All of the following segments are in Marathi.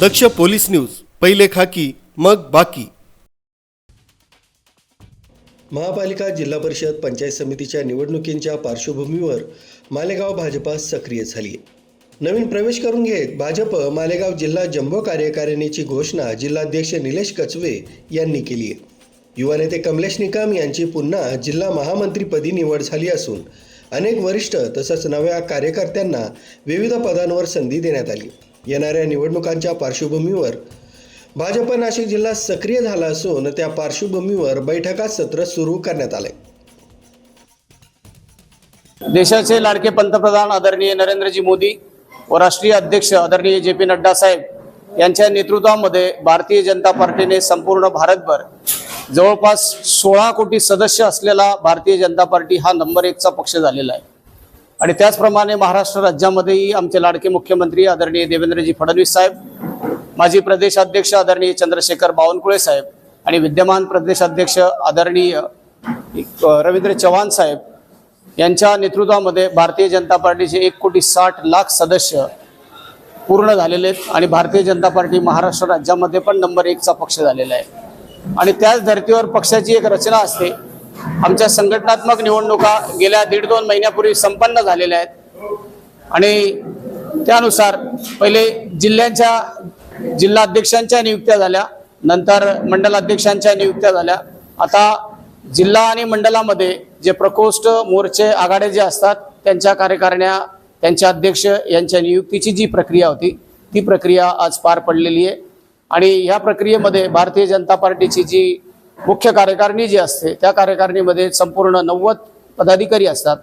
दक्ष पोलीस न्यूज पहिले खाकी मग बाकी. महापालिका जिल्हा परिषद पंचायत समितीच्या निवडणुकींच्या पार्श्वभूमीवर मालेगाव भाजपा सक्रिय झाली. आहे नवीन प्रवेश करून घेत भाजप मालेगाव जिल्हा जम्बो कार्यकारिणीची घोषणा जिल्हाध्यक्ष निलेश कचवे यांनी केली आहे. युवा नेते कमलेश निकाम यांची पुन्हा जिल्हा महामंत्रीपदी निवड झाली असून अनेक वरिष्ठ तसंच नव्या कार्यकर्त्यांना विविध पदांवर संधी देण्यात आली. येणाऱ्या निवडणुकांच्या पार्श्वभूमीवर. भाजप नाशिक जिल्हा सक्रिय झाला असून त्या पार्श्वभूमीवर बैठका सत्र सुरू करण्यात आले. देशाचे लाडके पंतप्रधान आदरणीय नरेंद्रजी मोदी व राष्ट्रीय अध्यक्ष आदरणीय जे पी नड्डा साहेब यांच्या नेतृत्वामध्ये भारतीय जनता पार्टीने संपूर्ण भारतभर जवळपास सोळा कोटी सदस्य असलेला भारतीय जनता पार्टी हा नंबर एकचा पक्ष झालेला आहे. आणि त्याचप्रमाणे महाराष्ट्र राज्यामध्येही आमचे लाडके मुख्यमंत्री आदरणीय देवेंद्रजी फडणवीस साहेब माजी प्रदेशाध्यक्ष आदरणीय चंद्रशेखर बावनकुळे साहेब आणि विद्यमान प्रदेशाध्यक्ष आदरणीय रवींद्र चव्हाण साहेब यांच्या नेतृत्वामध्ये भारतीय जनता पार्टीचे एक कोटी साठ लाख सदस्य पूर्ण झालेले आहेत आणि भारतीय जनता पार्टी महाराष्ट्र राज्यामध्ये पण नंबर एकचा पक्ष झालेला आहे. आणि त्याच धर्तीवर पक्षाची एक रचना असते आमच्या संघटनात्मक निवडणुका गेल्या दीड दोन महिन्यापूर्वी संपन्न झालेल्या आहेत. आणि त्यानुसार पहिले जिल्ह्यांच्या जिल्हाध्यक्षांच्या नियुक्त्या झाल्या नंतर मंडलाध्यक्षांच्या नियुक्त्या झाल्या. आता जिल्हा आणि मंडलामध्ये जे प्रकोष्ठ मोर्चे आघाडे जे असतात त्यांच्या कार्यकारिण्या त्यांचे अध्यक्ष यांच्या नियुक्तीची जी प्रक्रिया होती ती प्रक्रिया आज पार पडलेली आहे. आणि ह्या प्रक्रियेमध्ये भारतीय जनता पार्टीची जी मुख्य कार्यकारिणी जी असते त्या कार्यकारिणीमध्ये संपूर्ण नव्वद पदाधिकारी असतात.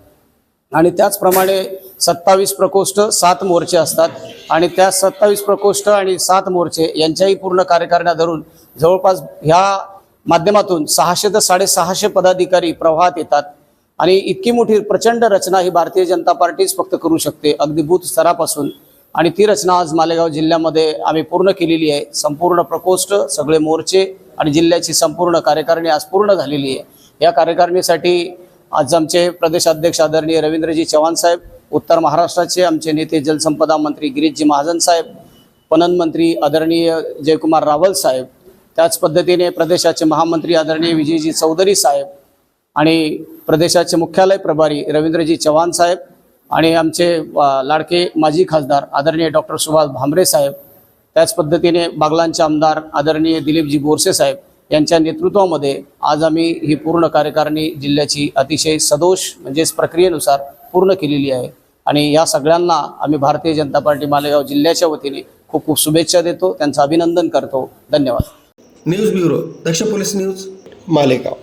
आणि त्याचप्रमाणे सत्तावीस प्रकोष्ठ सात मोर्चे असतात. आणि त्या सत्तावीस प्रकोष्ठ आणि सात मोर्चे यांच्याही पूर्ण कार्यकारिण्या धरून जवळपास ह्या माध्यमातून सहाशे ते साडेसहाशे पदाधिकारी प्रवाहात येतात. आणि इतकी मोठी प्रचंड रचना ही भारतीय जनता पार्टीच फक्त करू शकते अगदी बूथ स्तरापासून. आणि ती रचना आज मालेगाव जिल्ह्यामध्ये आम्ही पूर्ण केलेली आहे. संपूर्ण प्रकोष्ठ सगळे मोर्चे आणि जिल्ह्याची संपूर्ण कार्यकारिणी आज पूर्ण झालेली आहे. या कार्यकारिणीसाठी आज आमचे प्रदेशाध्यक्ष आदरणीय रवींद्रजी चव्हाण साहेब उत्तर महाराष्ट्राचे आमचे नेते जलसंपदा मंत्री गिरीशजी महाजन साहेब पणन मंत्री आदरणीय जयकुमार रावल साहेब त्याच पद्धतीने प्रदेशाचे महामंत्री आदरणीय विजयजी चौधरी साहेब आणि प्रदेशाचे मुख्यालय प्रभारी रवींद्रजी चव्हाण साहेब आणि आमचे लाडके माजी खासदार आदरणीय डॉक्टर सुभाष भामरे साहेब त्याच पद्धतीने बागलांचे आमदार आदरणीय दिलीपजी बोरसे साहेब यांच्या नेतृत्वामध्ये आज आम्ही ही पूर्ण कार्यकारिणी जिल्ह्याची अतिशय सदोष म्हणजेच प्रक्रियेनुसार पूर्ण केलेली आहे. आणि या सगळ्यांना आम्ही भारतीय जनता पार्टी मालेगाव जिल्ह्याच्या वतीने खूप खूप शुभेच्छा देतो त्यांचं अभिनंदन करतो. धन्यवाद. News bureau Daksh police news Malegaon.